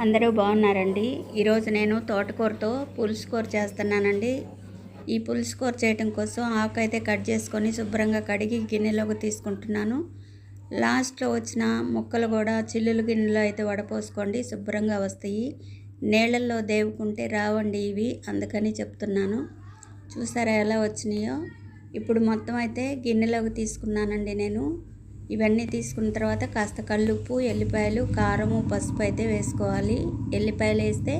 అందరూ బాగున్నారండి. ఈరోజు నేను తోటకూరతో పులుసు కూర చేస్తున్నానండి. ఈ పులుసు కూర చేయటం కోసం ఆకు అయితే కట్ చేసుకొని శుభ్రంగా కడిగి గిన్నెలోకి తీసుకుంటున్నాను. లాస్ట్లో వచ్చిన ముక్కలు కూడా చిల్లులు గిన్నెలో అయితే వడపోసుకోండి. శుభ్రంగా వస్తాయి. నీళ్ళల్లో దేవుకుంటే రావండి ఇవి అందుకని చెప్తున్నాను. చూసారా ఎలా వచ్చినాయో? ఇప్పుడు మొత్తం అయితే గిన్నెలోకి తీసుకున్నానండి నేను. ఇవన్నీ తీసుకున్న తర్వాత కాస్త కల్లుప్పు ఎల్లిపాయలు కారము పసుపు అయితే వేసుకోవాలి. ఎల్లిపాయలు వేస్తే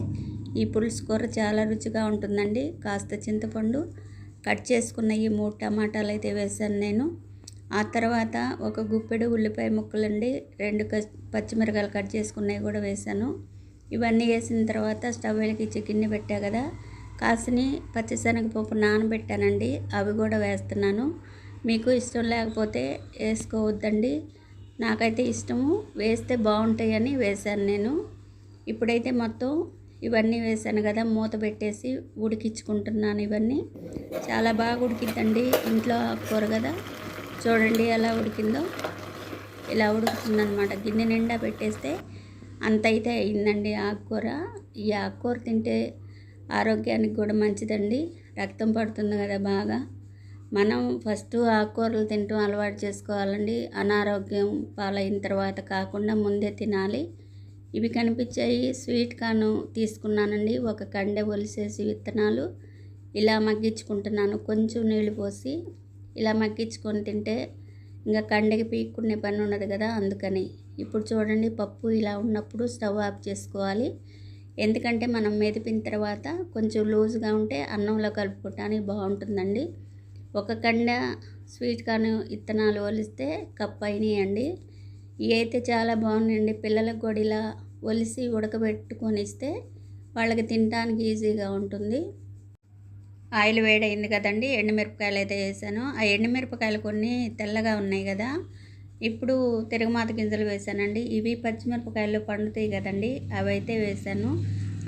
ఈ పులుసు కూర చాలా రుచిగా ఉంటుందండి. కాస్త చింతపండు కట్ చేసుకున్న ఈ మూడు టమాటాలు అయితే వేసాను నేను. ఆ తర్వాత ఒక గుప్పెడు ఉల్లిపాయ ముక్కలండి రెండు పచ్చిమిరకాయలు కట్ చేసుకున్నవి కూడా వేసాను. ఇవన్నీ వేసిన తర్వాత స్టవ్ వెలిగించి గిన్నె పెట్టా కదా. కాసిని పచ్చిశనగపప్పు నానబెట్టానండి అవి కూడా వేస్తున్నాను. మీకు ఇష్టం లేకపోతే వేసుకోవద్దండి. నాకైతే ఇష్టము. వేస్తే బాగుంటాయని వేశాను నేను. ఇప్పుడైతే మొత్తం ఇవన్నీ వేసాను కదా. మూత పెట్టేసి ఉడికించుకుంటున్నాను ఇవన్నీ. చాలా బాగా ఉడికిద్దండి ఇంట్లో ఆకుకూర కదా. చూడండి ఎలా ఉడికిందో. ఇలా ఉడుకుతుందనమాట గిన్నె నిండా పెట్టేస్తే అంత అయితే అయిందండి ఆకుకూర. ఈ ఆకుకూర తింటే ఆరోగ్యానికి కూడా మంచిదండి. రక్తం పడుతుంది కదా బాగా. మనం ఫస్ట్ ఆకుకూరలు తింటూ అలవాటు చేసుకోవాలండి. అనారోగ్యం పాలైన తర్వాత కాకుండా ముందే తినాలి. ఇవి కనిపించాయి. స్వీట్ కార్న్ తీసుకున్నానండి. ఒక కండె ఒలిసేసి విత్తనాలు ఇలా మగ్గించుకుంటున్నాను. కొంచెం నీళ్ళు పోసి ఇలా మగ్గించుకొని తింటే ఇంకా కండకి పీక్కునే పని ఉండదు కదా అందుకని. ఇప్పుడు చూడండి పప్పు ఇలా ఉన్నప్పుడు స్టవ్ ఆఫ్ చేసుకోవాలి. ఎందుకంటే మనం మెదిపిన తర్వాత కొంచెం లూజ్గా ఉంటే అన్నంలో కలుపుకోవటానికి బాగుంటుందండి. ఒక కండ స్వీట్ కార్న్ ఇత్తనాలు ఒలిస్తే కప్ అయినాయండి. ఇవి అయితే చాలా బాగున్నాయండి. పిల్లలకు కూడా ఇలా ఒలిసి ఉడకబెట్టుకొని ఇస్తే వాళ్ళకి తినడానికి ఈజీగా ఉంటుంది. ఆయిల్ వేడైంది కదండి. ఎండుమిరపకాయలు అయితే వేసాను. ఆ ఎండుమిరపకాయలు కొన్ని తెల్లగా ఉన్నాయి కదా. ఇప్పుడు తిరగమాత గింజలు వేసానండి. ఇవి పచ్చిమిరపకాయలు పండుతాయి కదండి. అవి అయితే వేసాను.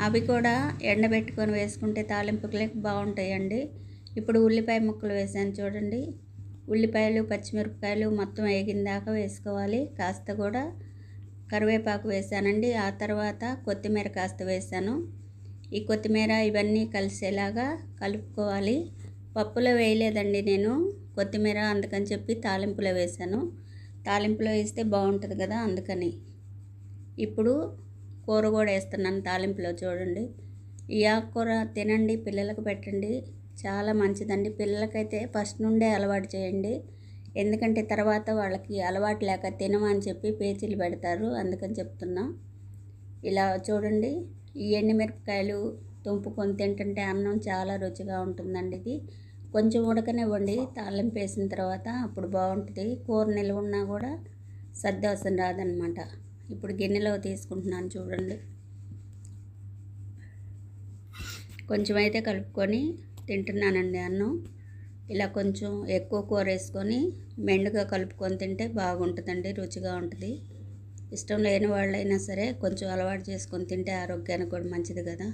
అవి కూడా ఎండబెట్టుకొని వేసుకుంటే తాలింపులకు బాగుంటాయండి. ఇప్పుడు ఉల్లిపాయ ముక్కలు వేసాను చూడండి. ఉల్లిపాయలు పచ్చిమిరపకాయలు మొత్తం వేగిందాకా వేసుకోవాలి. కాస్త కూడా కరివేపాకు వేసానండి. ఆ తర్వాత కొత్తిమీర కాస్త వేసాను. ఈ కొత్తిమీర ఇవన్నీ కలిసేలాగా కలుపుకోవాలి. పప్పులో వేయలేదండి నేను. కొత్తిమీర అందుకని చెప్పి తాలింపులో వేసాను. తాలింపులో వేస్తే బాగుంటుంది కదా అందుకని. ఇప్పుడు కూర కూడా వేస్తున్నాను తాలింపులో చూడండి. ఈ ఆకుకూర తినండి పిల్లలకు పెట్టండి. చాలా మంచిదండి. పిల్లలకైతే ఫస్ట్ నుండే అలవాటు చేయండి. ఎందుకంటే తర్వాత వాళ్ళకి అలవాటు లేక తినమని చెప్పి పేచీలు పెడతారు. అందుకని చెప్తున్నా. ఇలా చూడండి. ఈ ఎండుమిరపకాయలు తుంపుకొని తింటుంటే అన్నం చాలా రుచిగా ఉంటుందండి ఇది. కొంచెం ఉడకనివ్వండి. తాళింపు వేసిన తర్వాత అప్పుడు బాగుంటుంది. కూర నిల్వ ఉన్నా కూడా సద్దవసం రాదనమాట. ఇప్పుడు గిన్నెలో తీసుకుంటున్నాను చూడండి. కొంచెం అయితే కలుపుకొని తింటున్నానండి అన్నం. ఇలా కొంచెం ఎక్కువ కూర వేసుకొని మెండుగా కలుపుకొని తింటే బాగుంటుందండి రుచిగా ఉంటుంది. ఇష్టం లేని వాళ్ళైనా సరే కొంచెం అలవాటు చేసుకొని తింటే ఆరోగ్యానికి కూడా మంచిది కదా.